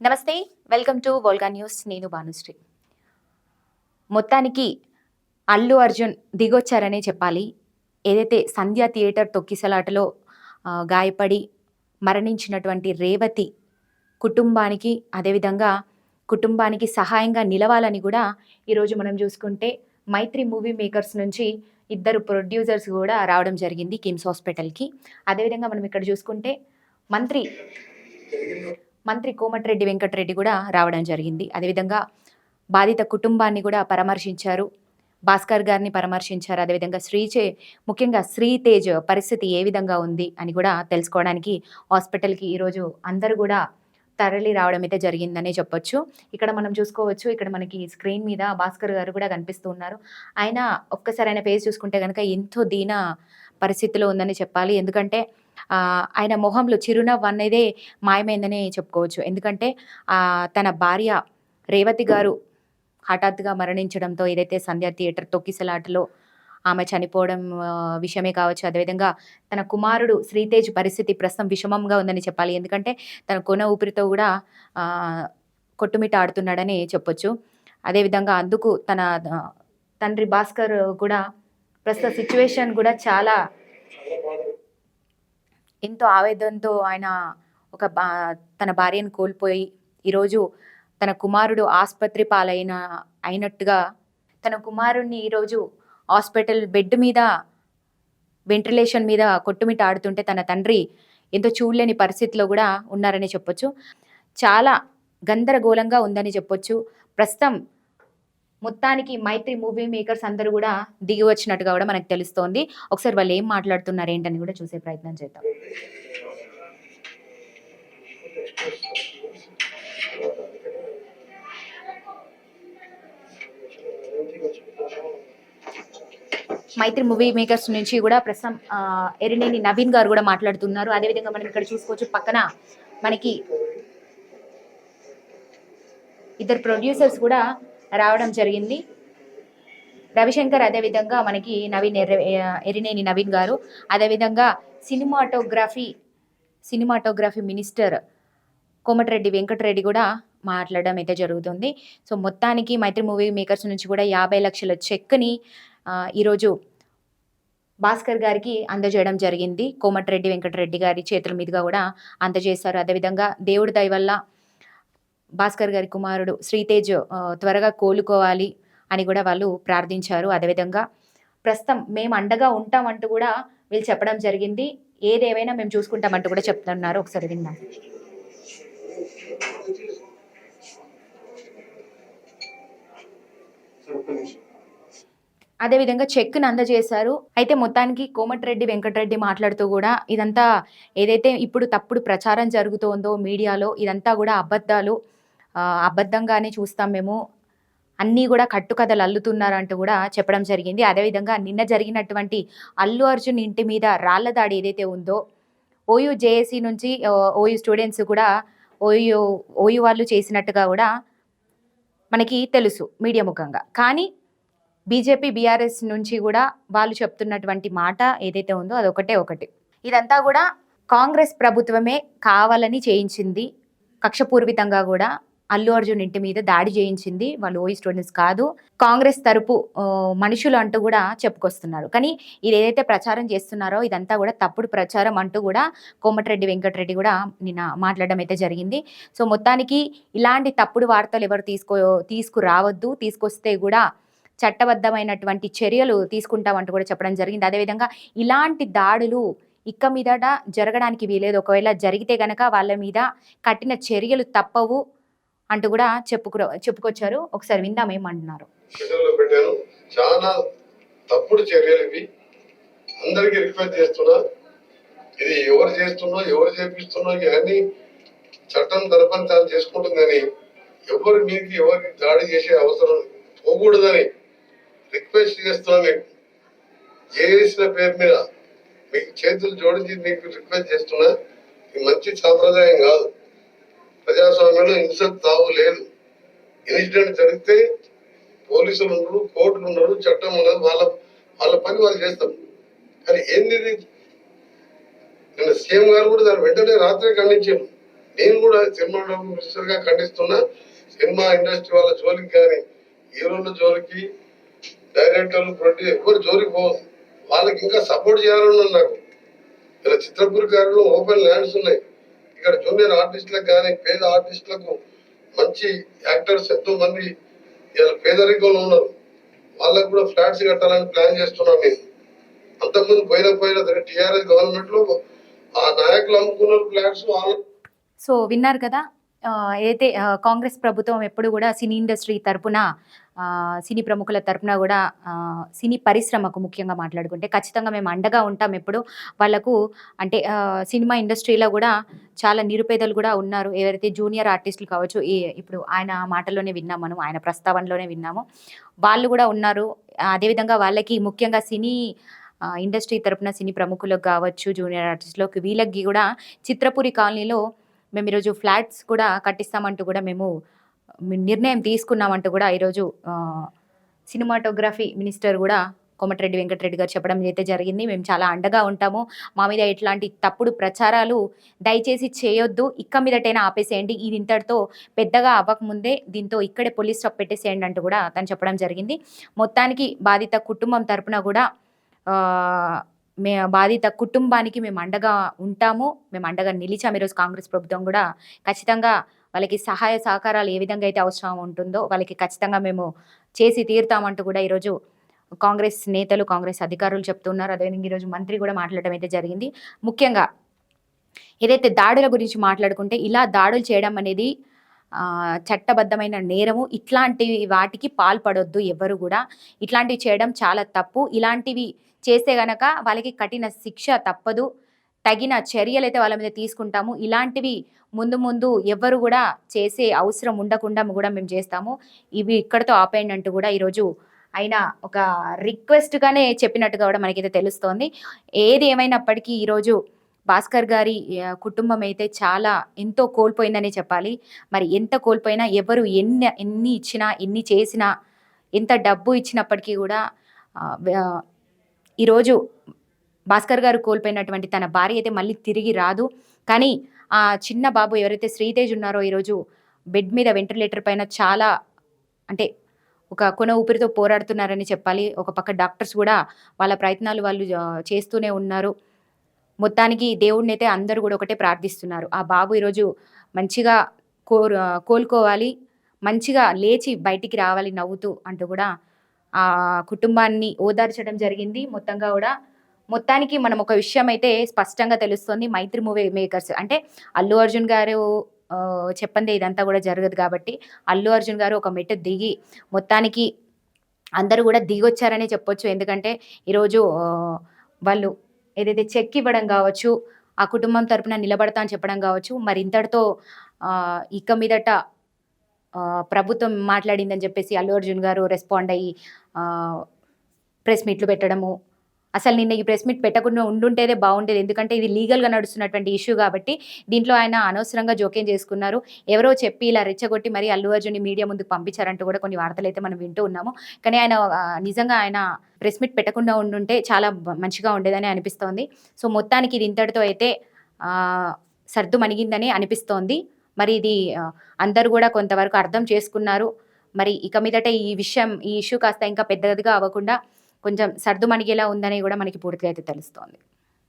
నమస్తే welcome to Volga news. నేను భానుశ్రీ. మొత్తానికి అల్లు అర్జున్ దిగొచ్చారనే చెప్పాలి. ఏదైతే సంధ్యా థియేటర్ తొక్కిసలాటలో గాయపడి మరణించినటువంటి రేవతి కుటుంబానికి అదేవిధంగా కుటుంబానికి సహాయంగా నిలవాలని కూడా ఈరోజు మనం చూసుకుంటే మైత్రి మూవీ మేకర్స్ నుంచి ఇద్దరు ప్రొడ్యూసర్స్ కూడా రావడం జరిగింది కిమ్స్ హాస్పిటల్కి. అదేవిధంగా మనం ఇక్కడ చూసుకుంటే మంత్రి మంత్రి కోమటిరెడ్డి వెంకటరెడ్డి కూడా రావడం జరిగింది. అదేవిధంగా బాధిత కుటుంబాన్ని కూడా పరామర్శించారు. భాస్కర్ గారిని పరామర్శించారు. అదేవిధంగా శ్రీచే ముఖ్యంగా శ్రీతేజ్ పరిస్థితి ఏ విధంగా ఉంది అని కూడా తెలుసుకోవడానికి హాస్పిటల్కి ఈరోజు అందరూ కూడా తరలి రావడం అయితే జరిగిందనే చెప్పొచ్చు. ఇక్కడ మనం చూసుకోవచ్చు ఇక్కడ మనకి స్క్రీన్ మీద భాస్కర్ గారు కూడా కనిపిస్తూ ఉన్నారు. ఆయన ఒక్కసారి ఆయన ఫేస్ చూసుకుంటే కనుక ఎంతో దీన పరిస్థితిలో ఉందని చెప్పాలి. ఎందుకంటే ఆయన మొహంలో చిరునవ్వు అనేదే మాయమైందని చెప్పుకోవచ్చు. ఎందుకంటే తన భార్య రేవతి గారు హఠాత్తుగా మరణించడంతో ఏదైతే సంధ్య థియేటర్ తొక్కిసలాటలో ఆమె చనిపోవడం విషయమే కావచ్చు అదేవిధంగా తన కుమారుడు శ్రీతేజ్ పరిస్థితి ప్రస్తుతం విషమంగా ఉందని చెప్పాలి. ఎందుకంటే తన కొన ఊపిరితో కూడా కొట్టుమిట ఆడుతున్నాడని చెప్పొచ్చు. అదేవిధంగా అందుకు తన తండ్రి భాస్కర్ కూడా ప్రస్తుత సిచ్యువేషన్ కూడా చాలా ఎంతో ఆవేదనతో ఆయన ఒక బా తన భార్యను కోల్పోయి ఈరోజు తన కుమారుడు ఆసుపత్రి పాలైన అయినట్టుగా తన కుమారుణ్ణి ఈరోజు హాస్పిటల్ బెడ్ మీద వెంటిలేషన్ మీద కొట్టుమిటాడుతుంటే తన తండ్రి ఎంతో చూడలేని పరిస్థితిలో కూడా ఉన్నారని చెప్పొచ్చు. చాలా గందరగోళంగా ఉందని చెప్పొచ్చు. ప్రస్తుతం మొత్తానికి మైత్రి మూవీ మేకర్స్ అందరూ కూడా దిగి వచ్చినట్టుగా కూడా మనకు తెలుస్తోంది. ఒకసారి వాళ్ళు ఏం మాట్లాడుతున్నారు ఏంటని కూడా చూసే ప్రయత్నం చేద్దాం. మైత్రి మూవీ మేకర్స్ నుంచి కూడా ప్రస్తుతం ఆ, ఎరినేని నవీన్ గారు కూడా మాట్లాడుతున్నారు. అదేవిధంగా మనం ఇక్కడ చూసుకోవచ్చు పక్కన మనకి ఇద్దరు ప్రొడ్యూసర్స్ కూడా రావడం జరిగింది. రవిశంకర్ అదేవిధంగా మనకి నవీన్ ఎర్ర ఎరినేని నవీన్ గారు అదేవిధంగా cinematography cinematography minister Komatireddy Venkatareddy కూడా మాట్లాడడం అయితే జరుగుతుంది. సో మొత్తానికి మైత్రి మూవీ మేకర్స్ నుంచి కూడా యాభై లక్షల చెక్ని ఈరోజు భాస్కర్ గారికి అందజేయడం జరిగింది. కోమటిరెడ్డి వెంకటరెడ్డి గారి చేతుల మీదుగా కూడా అందజేశారు. అదేవిధంగా దేవుడి దయ వల్ల భాస్కర్ గారి కుమారుడు శ్రీతేజ్ త్వరగా కోలుకోవాలి అని కూడా వాళ్ళు ప్రార్థించారు. అదేవిధంగా ప్రస్తుతం మేము అండగా ఉంటామంటూ కూడా వీళ్ళు చెప్పడం జరిగింది. ఏదేమైనా మేము చూసుకుంటామంటూ కూడా చెప్తున్నారు. ఒకసారి విన్నాం అదేవిధంగా చెక్ను అందజేశారు అయితే మొత్తానికి కోమటిరెడ్డి వెంకటరెడ్డి మాట్లాడుతూ కూడా ఇదంతా ఏదైతే ఇప్పుడు తప్పుడు ప్రచారం జరుగుతోందో మీడియాలో ఇదంతా కూడా అబద్ధాలు. అబద్ధంగానే చూస్తాం మేము. అన్నీ కూడా కట్టుకథలు అల్లుతున్నారంటూ కూడా చెప్పడం జరిగింది. అదేవిధంగా నిన్న జరిగినటువంటి అల్లు అర్జున్ ఇంటి మీద రాళ్ళ దాడి ఏదైతే ఉందో ఓయూ జేఏసీ నుంచి ఓయూ స్టూడెంట్స్ కూడా ఓయూ ఓయూ వాళ్ళు చేసినట్టుగా కూడా మనకి తెలుసు మీడియా ముఖంగా. కానీ బీజేపీ బీఆర్ఎస్ నుంచి కూడా వాళ్ళు చెప్తున్నటువంటి మాట ఏదైతే ఉందో అది ఒకటే ఒకటి. ఇదంతా కూడా కాంగ్రెస్ ప్రభుత్వమే కావాలని చేయించింది. కక్షపూర్వితంగా కూడా అల్లు అర్జున్ ఇంటి మీద దాడి చేయించింది. వాళ్ళు ఓయి స్టూడెంట్స్ కాదు. కాంగ్రెస్ తరపు మనుషులు అంటూ కూడా చెప్పుకొస్తున్నారు. కానీ ఇది ఏదైతే ప్రచారం చేస్తున్నారో ఇదంతా కూడా తప్పుడు ప్రచారం అంటూ కూడా కోమటిరెడ్డి వెంకటరెడ్డి కూడా నిన్న మాట్లాడడం అయితే జరిగింది. సో మొత్తానికి ఇలాంటి తప్పుడు వార్తలు ఎవరు తీసుకో తీసుకురావద్దు. తీసుకొస్తే కూడా చట్టబద్ధమైనటువంటి చర్యలు తీసుకుంటామంటూ కూడా చెప్పడం జరిగింది. అదేవిధంగా ఇలాంటి దాడులు ఇక్క మీదట జరగడానికి వీలేదు. ఒకవేళ జరిగితే గనక వాళ్ళ మీద కఠిన చర్యలు తప్పవు. అంటూ కూడా చెప్పుకు చెప్పుకొచ్చారు. ఒకసారి విందాం ఏమంటున్నారు. షెడ్యూల్లో పెట్టాను చాలా తప్పుడు చర్యలు ఇవి. అందరికీ రిక్వెస్ట్ చేస్తున్నా ఇది ఎవరు చేస్తున్నా ఎవరు చేపిస్తున్నా ఇవన్నీ చట్టం తరపున తాను చేసుకుంటుంది కానీ ఎవరి ఎవరికి దాడి చేసే అవసరం పోకూడదని రిక్వెస్ట్ చేస్తున్నా మీకు. చేసిన పేరు మీద మీకు చేతులు జోడించి మీకు రిక్వెస్ట్ చేస్తున్నా. ఇది మంచి సాంప్రదాయం కాదు. ప్రజాస్వామ్యంలో హింస తావు లేదు ఇన్సిడెంట్ జరిగితే పోలీసులు ఉండరు కోర్టులు ఉండరు చట్టం ఉండదు వాళ్ళ వాళ్ళ పని వాళ్ళు చేస్తాం కానీ ఏంది నిన్న సీఎం గారు కూడా దాని వెంటనే రాత్రి ఖండించాను నేను కూడా సినిమా మినిస్టర్గా ఖండిస్తున్నా సినిమా ఇండస్ట్రీ వాళ్ళ జోలికి కానీ హీరోల జోలికి డైరెక్టర్లు ప్రొడ్యూసర్ ఎవరు జోలికి పోవద్దు. వాళ్ళకి ఇంకా సపోర్ట్ చేయాలని నాకు ఇలా చిత్రపురి గారిలో ఓపెన్ ల్యాండ్స్ ఉన్నాయి. ఇక్కడ జూనియర్ ఆర్టిస్టులకు కానీ పేద ఆర్టిస్టులకు మంచి యాక్టర్స్ ఎంతో మంది ఇలా పేదరికంలో ఉన్నారు. వాళ్ళకు కూడా ఫ్లాట్స్ కట్టాలని ప్లాన్ చేస్తున్నాం మేము. అంతకుముందు పోయిన పోయిన టీఆర్ఎస్ గవర్నమెంట్లో ఆ నాయకులు అమ్ముకున్నారు ఫ్లాట్స్ సో విన్నారు కదా అయితే కాంగ్రెస్ ప్రభుత్వం ఎప్పుడు కూడా సినీ ఇండస్ట్రీ తరపున సినీ ప్రముఖుల తరపున కూడా సినీ పరిశ్రమకు ముఖ్యంగా మాట్లాడుకుంటే ఖచ్చితంగా మేము అండగా ఉంటాం ఎప్పుడు. వాళ్ళకు అంటే సినిమా ఇండస్ట్రీలో కూడా చాలా నిరుపేదలు కూడా ఉన్నారు. ఎవరైతే జూనియర్ ఆర్టిస్టులు కావచ్చు ఇప్పుడు ఆయన మాటల్లోనే విన్నాం మనం ఆయన ప్రస్తావనలోనే విన్నాము. వాళ్ళు కూడా ఉన్నారు. అదేవిధంగా వాళ్ళకి ముఖ్యంగా సినీ ఇండస్ట్రీ తరపున సినీ ప్రముఖులకు కావచ్చు జూనియర్ ఆర్టిస్టులకు వీళ్ళకి కూడా చిత్రపురి కాలనీలో మేము ఈరోజు ఫ్లాట్స్ కూడా కట్టిస్తామంటూ కూడా మేము నిర్ణయం తీసుకున్నామంటూ కూడా ఈరోజు సినిమాటోగ్రఫీ మినిస్టర్ కూడా కోమటిరెడ్డి వెంకటరెడ్డి గారు చెప్పడం అయితే జరిగింది. మేము చాలా అండగా ఉంటాము. మా మీద ఇట్లాంటి తప్పుడు ప్రచారాలు దయచేసి చేయొద్దు. ఇక్క మీదటైనా ఆపేసేయండి. ఇది ఇంతటితో పెద్దగా అవ్వకముందే దీంతో ఇక్కడే పోలీస్ స్టాప్ పెట్టేసేయండి అంటూ కూడా తను చెప్పడం జరిగింది. మొత్తానికి బాధిత కుటుంబం తరపున కూడా మే బాధిత కుటుంబానికి మేము అండగా ఉంటాము మేము అండగా నిలిచాము ఈరోజు కాంగ్రెస్ ప్రభుత్వం కూడా. ఖచ్చితంగా వాళ్ళకి సహాయ సహకారాలు ఏ విధంగా అయితే అవసరం ఉంటుందో వాళ్ళకి ఖచ్చితంగా మేము చేసి తీరుతామంటూ కూడా ఈరోజు కాంగ్రెస్ నేతలు కాంగ్రెస్ అధికారులు చెప్తున్నారు. అదేవిధంగా ఈరోజు మంత్రి కూడా మాట్లాడటం అయితే జరిగింది. ముఖ్యంగా ఏదైతే దాడుల గురించి మాట్లాడుకుంటే ఇలా దాడులు చేయడం అనేది చట్టబద్ధమైన నేరము. ఇట్లాంటి వాటికి పాల్పడొద్దు ఎవరు కూడా. ఇట్లాంటివి చేయడం చాలా తప్పు. ఇలాంటివి చేస్తే గనక వాళ్ళకి కఠిన శిక్ష తప్పదు. తగిన చర్యలు అయితే వాళ్ళ మీద తీసుకుంటాము. ఇలాంటివి ముందు ముందు ఎవరు కూడా చేసే అవసరం ఉండకుండా కూడా మేము చేస్తాము. ఇవి ఇక్కడతో ఆపేయండి అంటూ కూడా ఈరోజు ఆయన ఒక రిక్వెస్ట్గానే చెప్పినట్టుగా కూడా మనకైతే తెలుస్తోంది. ఏది ఏమైనప్పటికీ ఈరోజు భాస్కర్ గారి కుటుంబం అయితే చాలా ఎంతో కోల్పోయిందనే చెప్పాలి. మరి ఎంత కోల్పోయినా ఎవరు ఎన్ని ఎన్ని ఇచ్చినా ఎన్ని చేసినా ఎంత డబ్బు ఇచ్చినప్పటికీ కూడా ఈరోజు భాస్కర్ గారు కోల్పోయినటువంటి తన భార్య అయితే మళ్ళీ తిరిగి రాదు. కానీ ఆ చిన్న బాబు ఎవరైతే శ్రీతేజ్ ఉన్నారో ఈరోజు బెడ్ మీద వెంటిలేటర్ పైన చాలా అంటే ఒక కొన ఊపిరితో పోరాడుతున్నారని చెప్పాలి. ఒక పక్క డాక్టర్స్ కూడా వాళ్ళ ప్రయత్నాలు వాళ్ళు చేస్తూనే ఉన్నారు. మొత్తానికి దేవుడిని అయితే అందరూ కూడా ఒకటే ప్రార్థిస్తున్నారు. ఆ బాబు ఈరోజు మంచిగా కోరు కోలుకోవాలి. మంచిగా లేచి బయటికి రావాలి నవ్వుతూ అంటూ కూడా ఆ కుటుంబాన్ని ఓదార్చడం జరిగింది. మొత్తంగా కూడా మొత్తానికి మనం ఒక విషయం అయితే స్పష్టంగా తెలుస్తుంది. మైత్రి మూవీ మేకర్స్ అంటే అల్లు అర్జున్ గారు చెప్పండి ఇదంతా కూడా జరగదు కాబట్టి అల్లు అర్జున్ గారు ఒక మెట్టు దిగి మొత్తానికి అందరూ కూడా దిగొచ్చారనే చెప్పొచ్చు. ఎందుకంటే ఈరోజు వాళ్ళు ఏదైతే చెక్ ఇవ్వడం కావచ్చు ఆ కుటుంబం తరపున నిలబడతా అని చెప్పడం కావచ్చు మరి ఇంతటితో ఇక మీదట ప్రభుత్వం మాట్లాడిందని చెప్పేసి అల్లు అర్జున్ గారు రెస్పాండ్ అయ్యి ప్రెస్ మీట్లు పెట్టడము. అసలు నిన్న ఈ ప్రెస్ మీట్ పెట్టకుండా ఉండుంటేదే బాగుండేది. ఎందుకంటే ఇది లీగల్గా నడుస్తున్నటువంటి ఇష్యూ కాబట్టి దీంట్లో ఆయన అనవసరంగా జోక్యం చేసుకున్నారు. ఎవరో చెప్పి ఇలా రెచ్చగొట్టి మరి అల్లు అర్జున్ని మీడియా ముందుకు పంపించారంటూ కూడా కొన్ని వార్తలు అయితే మనం వింటూ ఉన్నాము. కానీ ఆయన నిజంగా ఆయన ప్రెస్ మీట్ పెట్టకుండా ఉండుంటే చాలా మంచిగా ఉండేదని అనిపిస్తోంది. సో మొత్తానికి ఇది ఇంతటితో అయితే సర్దు మణిగిందని అనిపిస్తోంది. మరి ఇది అందరూ కూడా కొంతవరకు అర్థం చేసుకున్నారు. మరి ఇక మీదట ఈ విషయం ఈ ఇష్యూ కాస్త ఇంకా పెద్దదిగా అవ్వకుండా కొంచెం సర్దుమణిగేలా ఉందని కూడా మనకి పూర్తిగా అయితే తెలుస్తోంది.